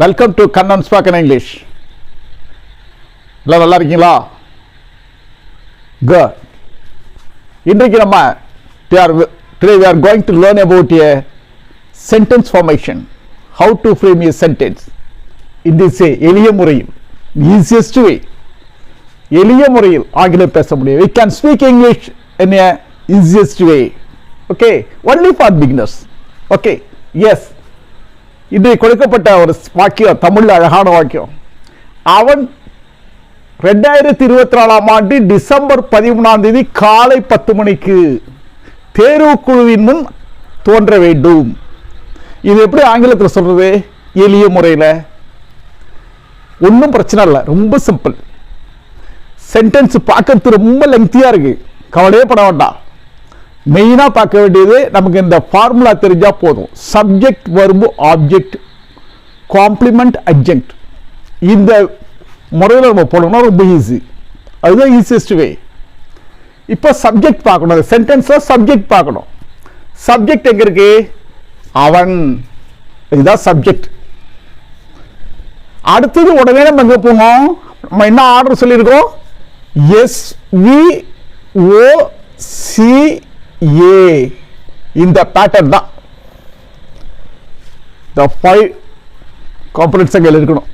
Welcome to Kannan spoken English எல்லாம் நல்லா இருக்கீங்களா குட் இன்றைக்கு நம்ம are today we are going to learn about a sentence formation how to frame a sentence in this எளிய முறையில் easiest way எளிய முறையில் ஆங்கிலம் பேச முடியும் we can speak English in a easiest way okay only for beginners okay yes இது கொடுக்கப்பட்ட ஒரு வாக்கியம் தமிழில் அழகான வாக்கியம். அவன் ரெண்டாயிரத்தி இருபத்தி நாலாம் ஆண்டு டிசம்பர் பதிமூணாம் தேதி காலை பத்து மணிக்கு தேர்வு குழுவின் முன் தோன்ற வேண்டும். இது எப்படி ஆங்கிலத்தில் சொல்றது? எளிய முறையில். ஒன்றும் பிரச்சனை இல்லை ரொம்ப சிம்பிள் சென்டென்ஸ் பார்க்கறது ரொம்ப லெங்க்தியாக இருக்கு. கவலையே பட வேண்டாம். மெயினாக பார்க்க வேண்டியது நமக்கு இந்த ஃபார்முலா தெரிஞ்சால் போதும். Subject verb object complement object இந்த முறையில் நம்ம போனோம்னா ரொம்ப ஈஸி அதுதான் ஈஸியஸ்ட் வே இப்போ சப்ஜெக்ட் பார்க்கணும். சென்டென்ஸில் சப்ஜெக்ட் பார்க்கணும். சப்ஜெக்ட் எங்கே இருக்கு? அவன். இதுதான் சப்ஜெக்ட் அடுத்தது உடனே நம்ம எங்கே போனோம் நம்ம என்ன ஆர்டர் சொல்லியிருக்கோம்? S V O C A. இந்த பேட்டர்ன் தான். த ஃபைவ் காம்பனன்ட்ஸ் அங்கே இருக்கணும்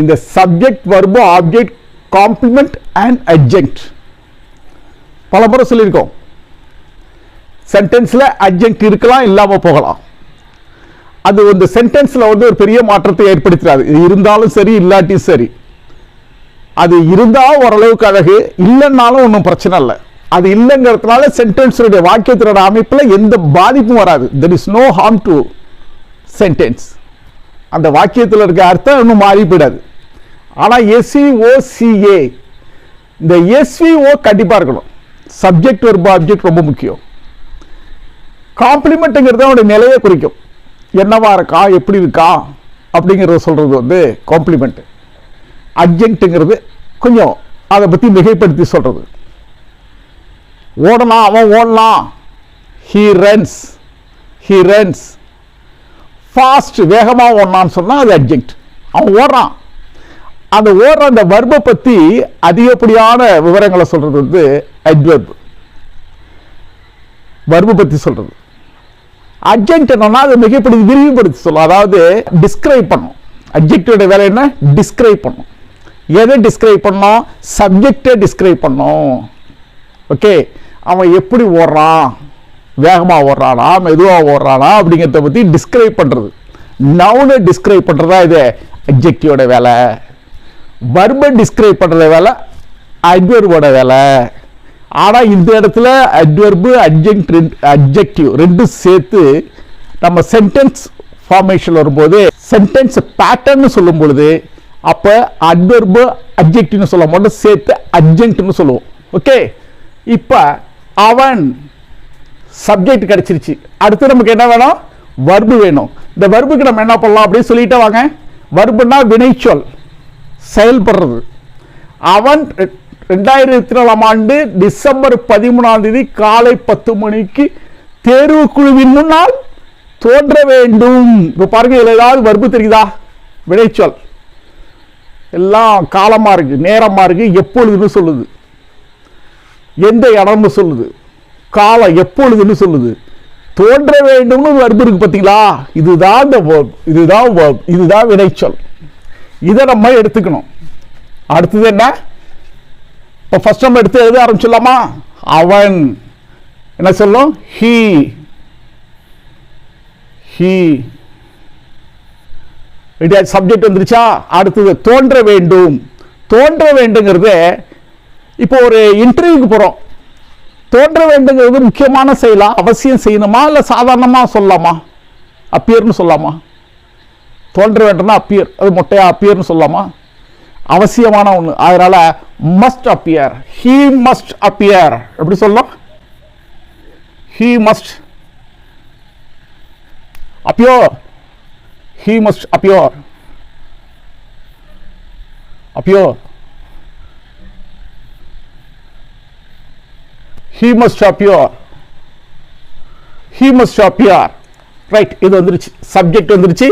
இந்த subject verb object complement and adjunct பல முறை சொல்லியிருக்கோம். சென்டென்ஸில் அட்ஜெக்ட் இருக்கலாம் இல்லாமல் போகலாம். அது வந்து சென்டென்ஸில் வந்து ஒரு பெரிய மாற்றத்தை ஏற்படுத்தாது. இது இருந்தாலும் சரி இல்லாட்டியும் சரி. அது இருந்தால் ஓரளவுக்கு அழகு இல்லைன்னாலும் ஒன்றும் பிரச்சனை இல்லை. அது இல்லைங்கிறதுனால சென்டென்ஸுடைய வாக்கியத்தினோட அமைப்பில் எந்த பாதிப்பும் வராது. There is no harm to sentence அந்த வாக்கியத்தில் இருக்க அர்த்தம் இன்னும் மாறி போயிடாது. ஆனால் எஸ்இஓசிஏ இந்த எஸ்விஓ கண்டிப்பாக இருக்கணும். சப்ஜெக்ட் ஒரு ஆப்ஜெக்ட் ரொம்ப முக்கியம். காம்ப்ளிமெண்ட்டுங்கிறது அவனுடைய நிலையை குறிக்கும். என்னவா இருக்கா எப்படி இருக்கா அப்படிங்கிறத சொல்கிறது வந்து காம்ப்ளிமெண்ட்டு அப்ஜெக்ட்டுங்கிறது கொஞ்சம் அதை பற்றி மிகைப்படுத்தி சொல்கிறது ஓடலாம் அவன் ஓடலாம். He runs he runs fast வேகமாக ஓடலான்னு சொன்னால் அது அப்ஜெக்ட் அவன் ஓடுறான். அந்த ஓடுற அந்த வர்பை பற்றி அதிகப்படியான விவரங்களை சொல்கிறது வந்து அட்வர்ப் வர்பு பற்றி சொல்கிறது அட்ஜெக்ட் என்னன்னா அது மிகப்படி விரிவுபடுத்தி சொல்லும். அதாவது டிஸ்கிரைப் பண்ணும். அப்ஜெக்டோட வேலை என்ன? டிஸ்கிரைப் பண்ணும். எதை டிஸ்கிரைப் பண்ணோம்? சப்ஜெக்டை டிஸ்கிரைப் பண்ணும். ஓகே அவன் எப்படி ஓடுறான்? வேகமாக ஓடுறானா? மெதுவாக ஓடுறானா? அப்படிங்கிறத பற்றி டிஸ்கிரைப் பண்ணுறது நவுனை டிஸ்கிரைப் பண்ணுறதா இது? அப்ஜெக்டிவோட வேலை. வர்பை டிஸ்கிரைப் பண்ணுற வேலை? அட்வர்போட வேலை. ஆனால் இந்த இடத்துல அட்வர்பு அட்ஜெக்ட் அப்ஜெக்டிவ் ரெண்டும் சேர்த்து நம்ம சென்டென்ஸ் ஃபார்மேஷன் வரும்போது சென்டென்ஸ் பேட்டர்ன்னு சொல்லும் பொழுது அப்போ அட்வர்பு அப்ஜெக்டிவ்னு சொல்ல மாட்டோம் சேர்த்து அப்ஜெக்ட்னு சொல்லுவோம். ஓகே இப்போ அவன் சப்ஜெக்ட் கிடைச்சிருச்சு. அடுத்து நமக்கு என்ன வேணும்? வர்பு வேணும். இந்த வர்புக்கு நம்ம என்ன பண்ணலாம் அப்படின்னு சொல்லிட்டே வாங்க. வர்புனா வினைச்சொல் செயல்படுறது. அவன் ரெ- ரெண்டாயிரத்தி நாலாம் ஆண்டு டிசம்பர் பதிமூணாம் தேதி காலை பத்து மணிக்கு தேர்வு குழுவின் முன்னால் தோன்ற வேண்டும். இப்போ பாருங்க இதில் ஏதாவது வர்பு தெரியுதா? வினைச்சொல் எல்லாம் காலமாக இருக்குது நேரமாக இருக்குது எப்பொழுதுன்னு சொல்லுது. எந்த இடம்னு சொல்லுது. காலம் எப்பொழுதுன்னு சொல்லுது. தோன்ற வேண்டும்னு ஒரு இருக்கு பார்த்தீங்களா இதுதான் இந்த verb இதுதான் verb இதுதான் வினைச்சொல். இதை நம்ம எடுத்துக்கணும். அடுத்தது என்ன? இப்போ ஃபஸ்ட் நம்ம எடுத்து எழுத ஆரம்பிச்சிடலாமா? அவன். என்ன சொல்லும்? ஹீ ஹீ சப்ஜெக்ட் வந்துருச்சா? அடுத்தது தோன்ற வேண்டும். தோன்ற வேண்டுங்கிறது இப்போ ஒரு இன்டர்வியூக்கு போகிறோம் தோன்ற வேண்டுங்கிறது முக்கியமான செயலா? அவசியம் செய்யணுமா? இல்லை சாதாரணமாக சொல்லலாமா? அப்பியர்னு சொல்லலாமா? தோன்ற வேண்டும்னா அப்பியர் அது மொட்டையா அப்பியர்னு சொல்லலாமா? அவசியமான ஒன்று அதனால must appear he must appear எப்படி சொல்லலாம்? He must appear he must appear appear he must appear he must appear right இது வந்துருச்சு. சப்ஜெக்ட் வந்துருச்சு.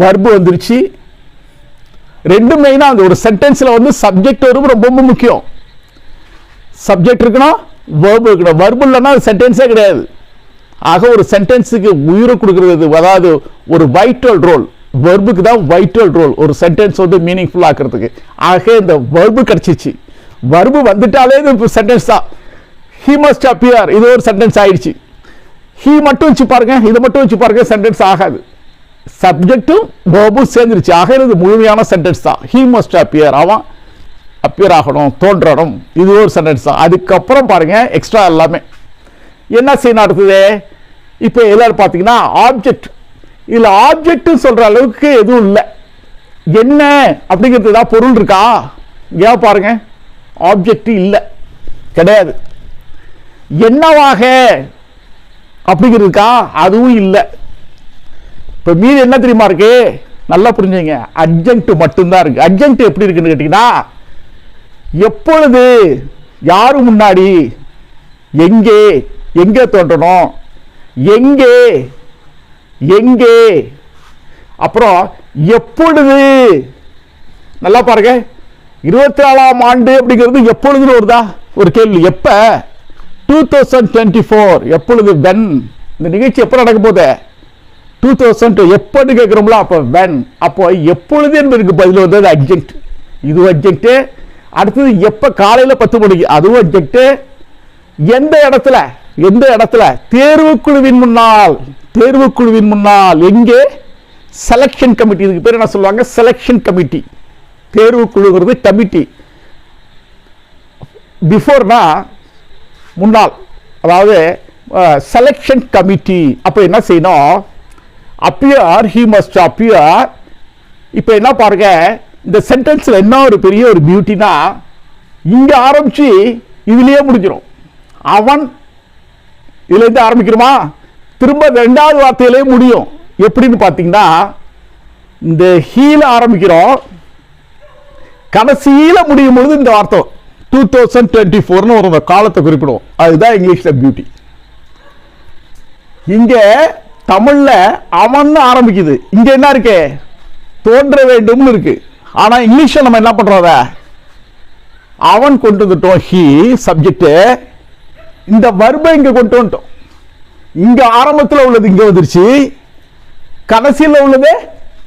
வர்பு வந்துருச்சு. ரெண்டு மெயினாக அந்த ஒரு சென்டென்ஸில் வந்து சப்ஜெக்ட் வரும் ரொம்ப ரொம்ப முக்கியம். சப்ஜெக்ட் இருக்கணும் வேர்பு இருக்கணும். வர்பு இல்லைன்னா சென்டென்ஸே கிடையாது. ஆக ஒரு சென்டென்ஸுக்கு உயிரை கொடுக்கறது அதாவது ஒரு வைட்டல் ரோல் வெர்புக்கு தான் வைட்டல் ரோல் ஒரு சென்டென்ஸ் வந்து மீனிங்ஃபுல் ஆக்கிறதுக்கு. ஆக இந்த வெர்பு கிடச்சிச்சு. வர்பு வந்துட்டாலே இது சென்டென்ஸ் தான். ஹி மஸ்ட் அப்பியர் இது ஒரு சென்டென்ஸ் ஆயிடுச்சு. ஹீ மட்டும் வச்சு பாருங்க. இதை மட்டும் வச்சு பாருங்க சென்டென்ஸ் ஆகாது. சப்ஜெக்டும் வேர்பும் சேர்ந்துருச்சு. ஆக இது முழுமையான சென்டென்ஸ் தான். ஹீ மஸ்ட் அப்பியர் அவன் அப்பியர் ஆகணும் தோன்றணும். இது ஒரு சென்டென்ஸ் தான். அதுக்கப்புறம் பாருங்க எக்ஸ்ட்ரா எல்லாமே. என்ன செய்யணும் அடுத்தது இப்போ எல்லாரும் பார்த்தீங்கன்னா ஆப்ஜெக்ட் இதில் ஆப்ஜெக்ட்னு சொல்கிற அளவுக்கு எதுவும் இல்லை. என்ன? அப்படிங்கிறது ஏதாவது பொருள் இருக்கா? ஏன் பாருங்கள் ஆப்ஜெக்ட் இல்லை. கிடையாது. என்னவாக அப்படிங்கிறதுக்கா அதுவும் இல்லை. இப்போ மீது என்ன தெரியுமா இருக்கு? நல்லா புரிஞ்சுங்க. அர்ஜென்ட் மட்டும்தான் இருக்கு. அர்ஜென்ட் எப்படி இருக்குன்னு கேட்டீங்கன்னா எப்பொழுது யாரும் முன்னாடி எங்கே எங்கே தோன்றணும் எங்கே எங்கே அப்புறம் எப்பொழுது நல்லா பாருங்க. இருபத்தி நாலாம் ஆண்டு அப்படிங்கிறது எப்பொழுதுன்னு வருதா ஒரு கேள்வி. எப்போ? டூ தௌசண்ட் டுவெண்ட்டி ஃபோர் எப்பொழுது? வென் இந்த நிகழ்ச்சி எப்போ நடக்க போதே டூ தௌசண்ட் எப்போன்னு கேட்குறோம்ல அப்போ வென் அப்போ எப்பொழுது என்பதற்கு பதில் வந்தது அப்ஜெக்ட் இது அப்ஜெக்ட் அடுத்தது எப்போ காலையில் பத்து மணிக்கு? அதுவும் அப்ஜெக்ட் எந்த இடத்துல? எந்த இடத்துல? தேர்வுக்குழுவின் முன்னால். தேர்வுக்குழுவின் முன்னால். எங்கே? செலெக்ஷன் கமிட்டி இதுக்கு பேர் என்ன சொல்லுவாங்க? செலெக்ஷன் கமிட்டி தேர்வுக்குழுங்கிறது கமிட்டி. பிஃபோர்னா முன்னாள் அதாவது செலெக்ஷன் கமிட்டி அப்போ என்ன செய்யணும்? அப்பியர் ஹி மஸ்ட் அப்பியர் இப்போ என்ன பாருங்க இந்த சென்டென்ஸில் என்ன ஒரு பெரிய ஒரு பியூட்டினா இங்கே ஆரம்பித்து இதுலேயே முடிஞ்சிடும் அவன் இதுலேருந்து ஆரம்பிக்கிறோமா? திரும்ப ரெண்டாவது வார்த்தையிலே முடியும். எப்படின்னு பார்த்தீங்கன்னா இந்த ஹீல ஆரம்பிக்கிறோம். கடைசியில முடியும் பொழுது இந்த வார்த்தை டூ தௌசண்ட் டுவெண்ட்டி ஃபோர்னு ஒரு காலத்தை குறிப்பிடுவோம். அதுதான் இங்கிலீஷ்ல பியூட்டி இங்க தமிழ்ல அவன் ஆரம்பிக்குது. இங்க என்ன இருக்கு? தோன்ற வேண்டும்னு இருக்கு. ஆனா இங்கிலீஷ்ல நம்ம என்ன பண்றோம் அவன் கொண்டு வந்துட்டோம். ஹி சப்ஜெக்ட் இந்த வர்பை இங்க கொண்டு வந்துட்டோம். இங்க ஆரம்பத்தில் உள்ளது இங்க வந்துருச்சு. கடைசியில் உள்ளது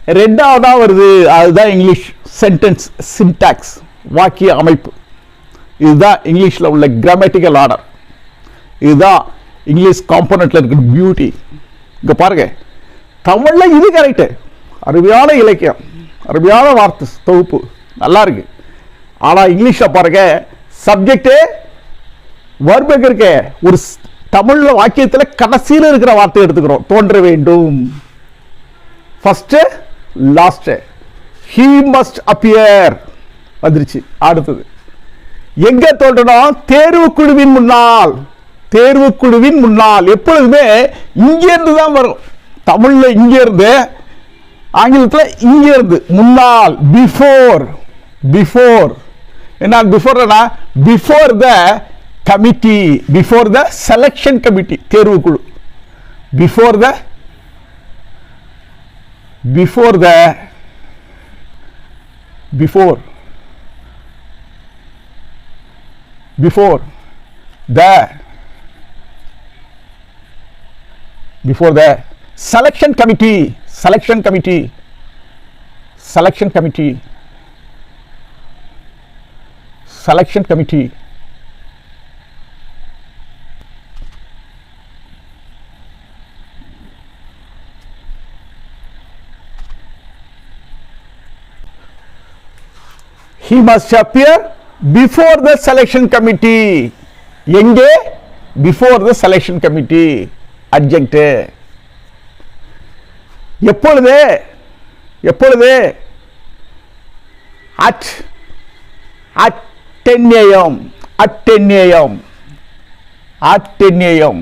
ரெண்டாவதா வருது. அதுதான் இங்கிலீஷ் சென்டென்ஸ் சின்டாக்ஸ் வாக்கிய அமைப்பு. இதுதான் இங்கிலீஷில் உள்ள கிராமட்டிக்கல் ஆர்டர் இதுதான் இங்கிலீஷ் காம்போனண்ட்ல இருக்கிற பியூட்டி இங்கே பாருங்க. தமிழில் இது கரெக்டு அருமையான இலக்கியம். அருமையான வார்த்தை தொகுப்பு. நல்லா இருக்கு. ஆனால் இங்கிலீஷில் பாருங்க சப்ஜெக்டே வர்பு இருக்கே? ஒரு ஸ்- வாக்கியத்தில் கடைசியில் இருக்கிற வார்த்தை எடுத்துக்கிறோம். தோன்ற வேண்டும். First last he must appear வந்துருச்சு. அடுத்தது. எங்க தோன்றணும் தேர்வு குழுவின் முன்னால். தேர்வு குழுவின் முன்னால். எப்பொழுதுமே இங்கேருந்து தான் வரும். தமிழில் இங்கேருந்து ஆங்கிலத்தில் இங்கேருந்து முன்னால். பிஃபோர் பிஃபோர் என்ன பிஃபோர்னா before the committee before the selection committee தேர்வு குழு before the before the before before the before the selection committee selection committee selection committee selection committee he must appear before the selection committee எங்கே before the selection committee adjunct எப்பொழுது எப்பொழுது at at 10 am at 10 am at 10 am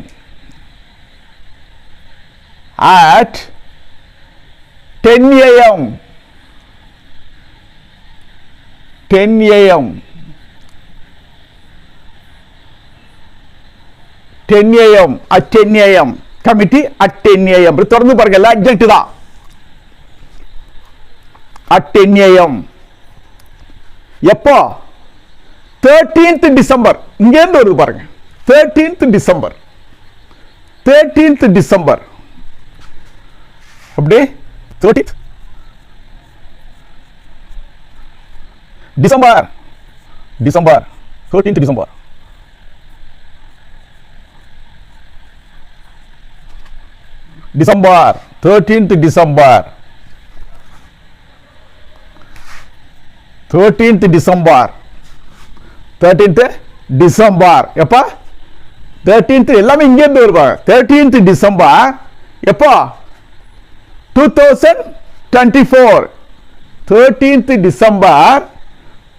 at 10 am ten AM. Ten AM at ten AM. Committee at ten AM. தொடர்ந்து பாருங்க எல்லாம் தான். At ten AM. எப்போ? Thirteenth December. இங்கேருந்து வருது பாருங்க. Thirteenth December. Thirteenth December. அப்படியே thirteenth December. December. Thirteenth December. December. Thirteenth December. Thirteenth December. Thirteenth December. எப்போ? தேர்ட்டீன்த் எல்லாமே இங்கேருந்து வருவாங்க தேர்ட்டீன்த் டிசம்பர். எப்போ? Two thousand twenty four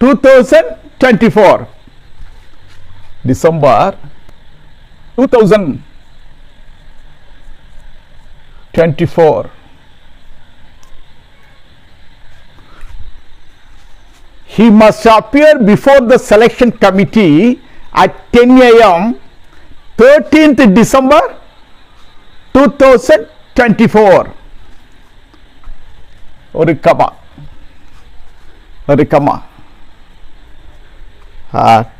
Thirteenth December two thousand twenty four December two thousand twenty four he must appear before the selection committee at 10 a.m. 13th December 2024. ஒரு comma ஒரு comma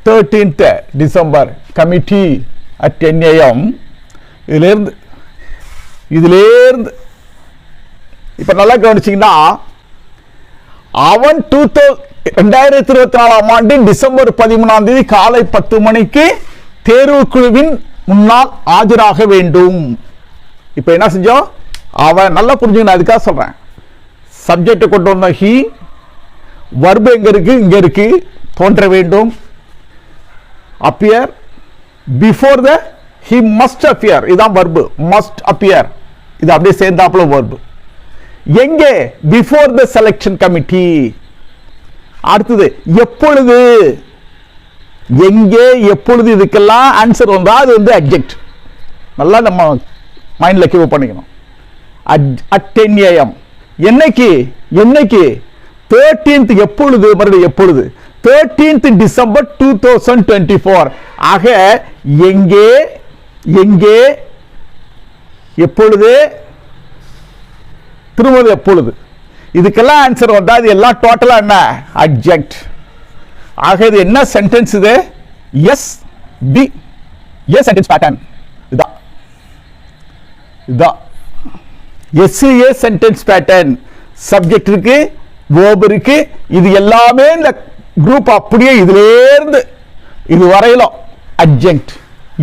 thirteenth December committee at ten AM இதுலேருந்து இதுலேருந்து இப்போ நல்லா கவனிச்சிங்கன்னா அவன் two தௌ ரெண்டாயிரத்தி இருபத்தி நாலாம் ஆண்டு டிசம்பர் பதிமூணாம் தேதி காலை பத்து மணிக்கு தேர்வு குழுவின் முன்னால் ஆஜராக வேண்டும். இப்போ என்ன செஞ்சோம் அவன் நல்லா புரிஞ்சுக்கணும் அதுக்காக சொல்கிறேன் சப்ஜெக்ட் கொண்டு வந்த ஹீ வர்பு எங்கே இருக்குது இங்கே இருக்கு. தோன்ற வேண்டும். Appear before the he must appear இதான் வர்பு மஸ்ட் அப்பியர் இது அப்படியே சேர்ந்தாப்புல வர்பு எங்கே? பிஃபோர் த செலெக்ஷன் கமிட்டி அடுத்தது எப்பொழுது? எங்கே? எப்பொழுது இதுக்கெல்லாம் ஆன்சர் வந்தால் அது வந்து அப்ஜெக்ட் நல்லா நம்ம மைண்டில் கீவ் பண்ணிக்கணும். அட் அட் டென் ஏஎம் என்னைக்கு? என்னைக்கு? தேர்ட்டீன்த் எப்பொழுது? மறுபடியும் எப்பொழுது? Thirteenth December two thousand twenty four ஆக எங்கே எங்கே எப்பொழுது? திரும்பது எப்பொழுது? இதுக்கெல்லாம் ஆன்சர் வந்தா இது எல்லாம் டோட்டலா என்ன? அப்ஜெக்ட் ஆக இது என்ன சென்டென்ஸ் இது? S P S sentence pattern இதான் இதான் எஸ்ஏ சென்டென்ஸ் பேட்டர்ன் சப்ஜெக்ட் இருக்குது கோபருக்கு இது எல்லாமே இந்த குரூப் அப்படியே இதுலேருந்து இது வரையிலும். அட்ஜென்ட்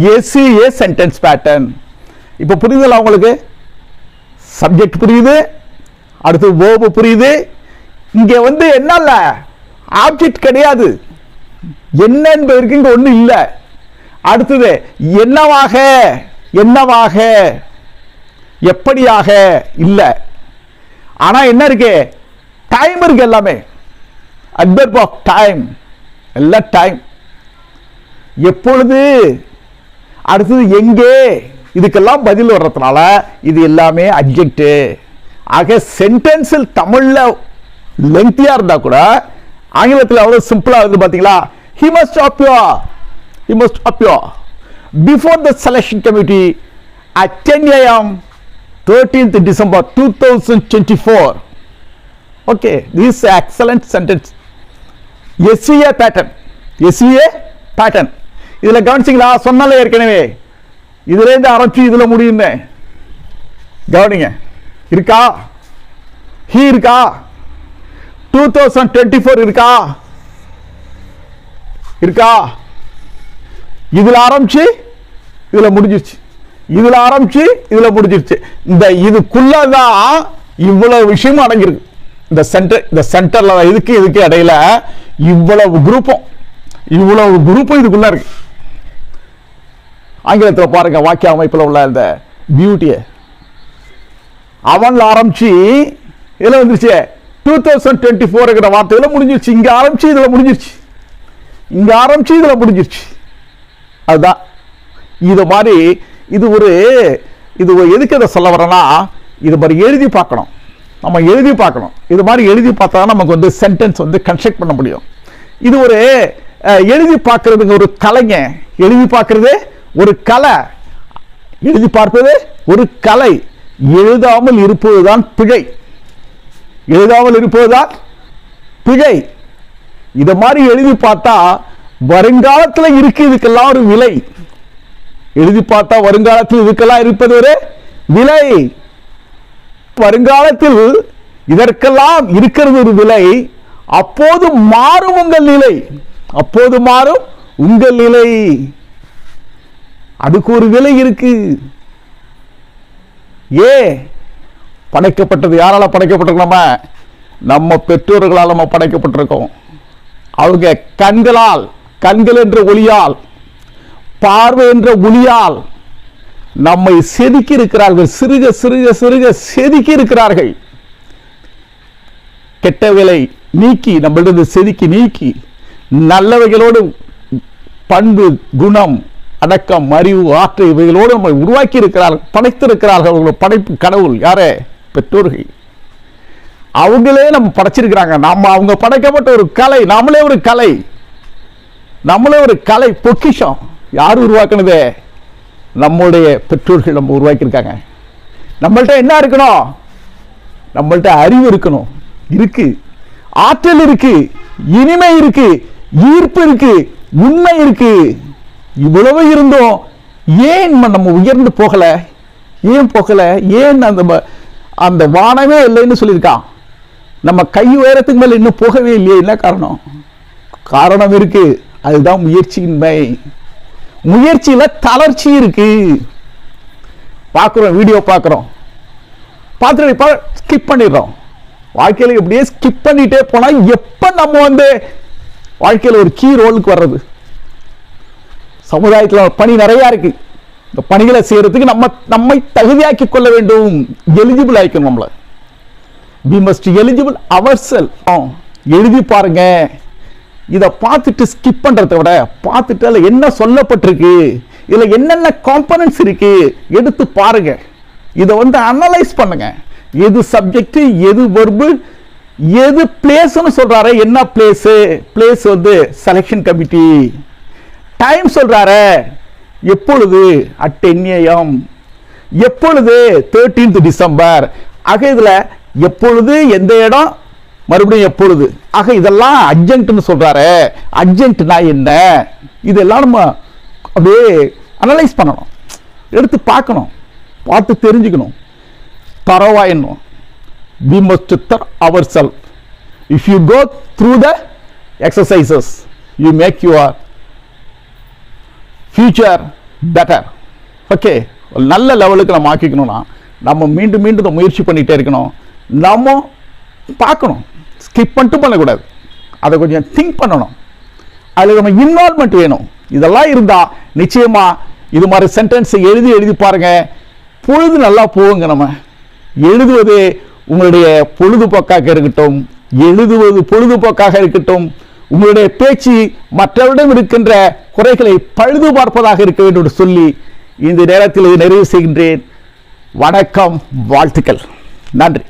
எஸ்ஏ சென்டென்ஸ் பேட்டர்ன் இப்போ புரியுதுல்ல உங்களுக்கு? சப்ஜெக்ட் புரியுது. அடுத்து ஓபு புரியுது. இங்கே வந்து என்னல்ல? ஆப்ஜெக்ட் கிடையாது. என்ன என்பதற்கு இங்கே ஒன்றும் இல்லை. அடுத்தது என்னவாக? என்னவாக? எப்படியாக? இல்லை. ஆனால் என்ன இருக்கு? டைம் இருக்கு எல்லாமே. அட்வெர்ப் ஆஃப் டைம் எல்லாம் டைம் எப்பொழுது? அடுத்தது எங்கே? இதுக்கெல்லாம் பதில் வர்றதுனால இது எல்லாமே அப்ஜெக்டு ஆக சென்டென்ஸில் தமிழில் லென்த்தியாக இருந்தால் கூட ஆங்கிலத்தில் அவ்வளோ சிம்பிளாக வந்து பார்த்தீங்களா he must appear he must appear before the selection committee at ten AM thirteenth December two thousand twenty four okay this excellent sentence SVA pattern SVA pattern இதில் கவனிச்சிங்களா? சொன்னால ஏற்கனவே. இதுலேருந்து ஆரம்பிச்சு இதுல முடியுமே கவனிங்க. இருக்கா? ஹி இருக்கா? டூ தௌசண்ட் டுவெண்ட்டி ஃபோர் இருக்கா? இருக்கா? இதில் ஆரம்பிச்சு இதுல முடிஞ்சிருச்சு. இதில் ஆரம்பிச்சு இதுல முடிஞ்சிருச்சு. இந்த இதுக்குள்ளதான் இவ்வளவு விஷயமும் அடங்கியிருக்கு. இந்த சென்டர் இந்த சென்டர்ல இதுக்கு இதுக்கு இடையில இவ்வளவு குரூப்பும் இவ்வளவு குரூப்பும் இதுக்குள்ள இருக்கு. ஆங்கிலத்தில் பாருங்க வாக்கிய அமைப்பில் உள்ள இந்த பியூட்டியை அவன்ல ஆரம்பிச்சு இதில் வந்துருச்சு. டூ தௌசண்ட் டுவெண்ட்டி ஃபோர்ங்கிற வார்த்தையில முடிஞ்சிருச்சு. இங்க ஆரம்பிச்சு இதில் முடிஞ்சிருச்சு. இங்க ஆரம்பிச்சு இதில் முடிஞ்சிருச்சு. அதுதான். இது மாதிரி இது ஒரு இது எதுக்கு இதை சொல்ல வரேன்னா இது மாதிரி எழுதி பார்க்கணும். நம்ம எழுதி பார்க்கணும். இது மாதிரி எழுதி பார்த்தா தான் நமக்கு வந்து சென்டென்ஸ் வந்து கன்ஸ்ட்ரக்ட் பண்ண முடியும். இது ஒரு எழுதி பார்க்கறதுங்க ஒரு கலைங்க. எழுதி பார்க்கறது ஒரு கலை. எழுதி பார்ப்பது ஒரு கலை. எழுதாமல் இருப்பதுதான் பிழை. எழுதாமல் இருப்பதுதான் பிழை. இதை மாதிரி எழுதி பார்த்தா வருங்காலத்தில் இருக்கு இதுக்கெல்லாம் ஒரு விலை. எழுதி பார்த்தா வருங்காலத்தில் இதுக்கெல்லாம் இருப்பது ஒரு விலை. வருங்காலத்தில் இதற்கெல்லாம் இருக்கிறது ஒரு விலை. அப்போது மாறும் உங்கள் நிலை. அப்போது மாறும் உங்கள் நிலை. அதுக்கு ஒரு விலை இருக்கு. ஏ படைக்கப்பட்டது. யாரால படைக்கப்பட்டிருக்கோம் நம்ம? நம்ம பெற்றோர்களால் நம்ம படைக்கப்பட்டிருக்கோம். அவங்க கண்களால் கண்கள் என்ற ஒளியால் பார்வை என்ற ஒளியால் நம்மை செதுக்கி இருக்கிறார்கள் சிறுக சிறுக சிறுக செதுக்கி இருக்கிறார்கள் கெட்ட விலை நீக்கி நம்மளிருந்து செதுக்கி நீக்கி நல்லவைகளோடு பண்பு குணம் அடக்கம் அறிவு ஆற்று இவைகளோடு நம்மை உருவாக்கி இருக்கிறார்கள் படைத்திருக்கிறார்கள். அவங்களோட படைப்பு கடவுள் யாரே? பெற்றோர்கள். அவங்களே நம்ம படைச்சிருக்கிறாங்க. நம்ம அவங்க படைக்கப்பட்ட ஒரு கலை நம்மளே ஒரு கலை. நம்மளே ஒரு கலை பொக்கிஷம். யார் உருவாக்குனதே? நம்மளுடைய பெற்றோர்கள் நம்ம உருவாக்கியிருக்காங்க. நம்மள்ட்ட என்ன இருக்கணும்? நம்மள்ட்ட அறிவு இருக்கணும். இருக்கு. ஆற்றல் இருக்கு. இனிமை இருக்கு. ஈர்ப்பு இருக்கு. உண்மை இருக்கு. இவ்வளவு இருந்தும். ஏன் நம்ம உயர்ந்து போகல? ஏன் போகல? ஏன் அந்த ம- அந்த வானமே இல்லைன்னு சொல்லியிருக்கான் நம்ம கை உயரத்துக்கு மேலே இன்னும் போகவே இல்லையே. என்ன காரணம்? காரணம் இருக்கு. அதுதான் முயற்சியின்மை. முயற்சியில தளர்ச்சி இருக்கு. பார்க்குறோம் வீடியோ பார்க்குறோம் பார்த்துட்டு ஸ்கிப் பண்ணிடுறோம். வாழ்க்கையில இப்படியே ஸ்கிப் பண்ணிட்டே போனா எப்ப நம்ம வந்து வாழ்க்கையில ஒரு கீ ரோலுக்கு வர்றது? சமுதாயத்துல பணி நிறையா இருக்கு. இந்த பணிகளை செய்யறதுக்கு நம்ம நம்மை தகுதியாக்கி கொள்ள வேண்டும். எலிஜிபிள் ஆகிக்கணும் நம்மள. வி மஸ்ட் எலிஜிபிள் அவர் செல் எழுதி பாருங்க. இதை பார்த்துட்டு ஸ்கிப் பண்ணுறத விட பார்த்துட்டு அதில் என்ன சொல்லப்பட்டிருக்கு? இதில் என்னென்ன காம்பனன்ட்ஸ் இருக்குது எடுத்து பாருங்கள் இதை வந்து அனலைஸ் பண்ணுங்கள் எது சப்ஜெக்ட் எது வெர்பு எது பிளேஸ்னு சொல்கிறாரு என்ன பிளேஸு பிளேஸ் வந்து செலெக்ஷன் கமிட்டி டைம் சொல்கிறாரு எப்பொழுது? அட் டென் ஏஎம் எப்பொழுது? தேர்ட்டீன்த் டிசம்பர் ஆக இதில் எப்பொழுது எந்த இடம்? மறுபடியும் எப்பொழுது? ஆக இதெல்லாம் அர்ஜென்ட்னு சொல்கிறாரு அர்ஜென்ட்னா என்ன? இதெல்லாம் நம்ம அப்படியே அனலைஸ் பண்ணணும். எடுத்து பார்க்கணும். பார்த்து தெரிஞ்சுக்கணும். தரவா we we our tell if you go through the the you make make your future better okay ஒரு நல்ல லெவலுக்கு நம்ம ஆக்கிக்கணும்னா நம்ம மீண்டும் மீண்டும் முயற்சி பண்ணிகிட்டே இருக்கணும். நம்ம பார்க்கணும். ஸ்கிப் பண்ணிட்டு பண்ணக்கூடாது. அதை கொஞ்சம் திங்க் பண்ணணும். அதில் நம்ம இன்வால்மெண்ட் வேணும். இதெல்லாம் இருந்தால் நிச்சயமாக இது மாதிரி சென்டென்ஸை எழுதி எழுதி பாருங்கள் பொழுது நல்லா போகுங்க நம்ம. எழுதுவது உங்களுடைய பொழுதுபோக்காக இருக்கட்டும். எழுதுவது பொழுதுபோக்காக இருக்கட்டும். உங்களுடைய பேச்சு மற்றவரிடம் இருக்கின்ற குறைகளை பழுது பார்ப்பதாக இருக்க வேண்டும் என்று சொல்லி இந்த நேரத்தில் இதை நிறைவு செய்கின்றேன். வணக்கம் வாழ்த்துக்கள். நன்றி.